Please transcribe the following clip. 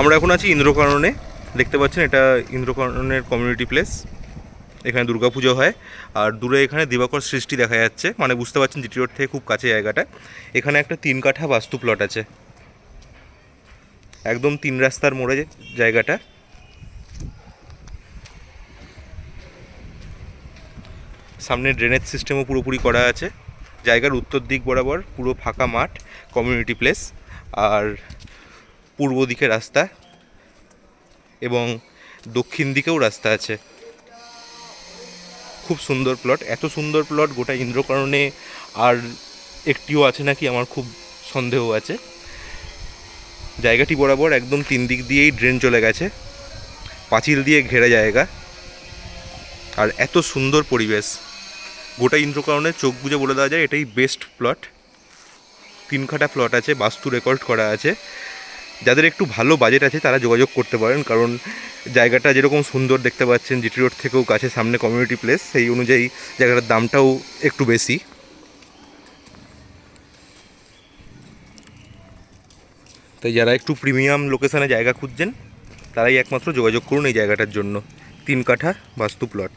আমরা এখন আছি ইন্দ্রকরণে দেখতে পাচ্ছেন, এটা ইন্দ্রকরণের কমিউনিটি প্লেস এখানে দুর্গাপুজো হয়। আর দূরে এখানে দিবাকর সৃষ্টি দেখা যাচ্ছে। মানে বুঝতে পারছেন, জিটি রোড থেকে খুব কাছে জায়গাটা। এখানে একটা তিন কাঠা বাস্তু প্লট আছে। একদম তিন রাস্তার মোড়ে জায়গাটা। সামনে ড্রেনেজ সিস্টেমও পুরোপুরি করা আছে। জায়গার উত্তর দিক বরাবর পুরো ফাঁকা মাঠ কমিউনিটি প্লেস আর পূর্ব দিকে রাস্তা এবং দক্ষিণ দিকেও রাস্তা আছে। খুব সুন্দর প্লট। এত সুন্দর প্লট গোটা ইন্দ্রকরণে আর একটিও আছে নাকি আমার খুব সন্দেহ আছে। জায়গাটি বরাবর একদম তিন দিক দিয়েই ড্রেন চলে গেছে। পাঁচিল দিয়ে ঘেরা জায়গা। আর এত সুন্দর পরিবেশ। গোটা ইন্দ্রকরণে চোখ বুজে বলে দেওয়া যায় এটাই বেস্ট প্লট তিন খাটা প্লট আছে, বাস্তু রেকর্ড করা আছে। যাদের একটু ভালো বাজেট আছে তারা যোগাযোগ করতে পারেন, কারণ জায়গাটা যেরকম সুন্দর দেখতে পাচ্ছেন জিটি রোড থেকেও কাছে সামনে কমিউনিটি প্লেস সেই অনুযায়ী জায়গাটার দামটাও একটু বেশি। তাই যারা একটু প্রিমিয়াম লোকেশানে জায়গা খুঁজছেন, তারাই একমাত্র যোগাযোগ করুন এই জায়গাটার জন্য। তিন কাঠা বাস্তু প্লট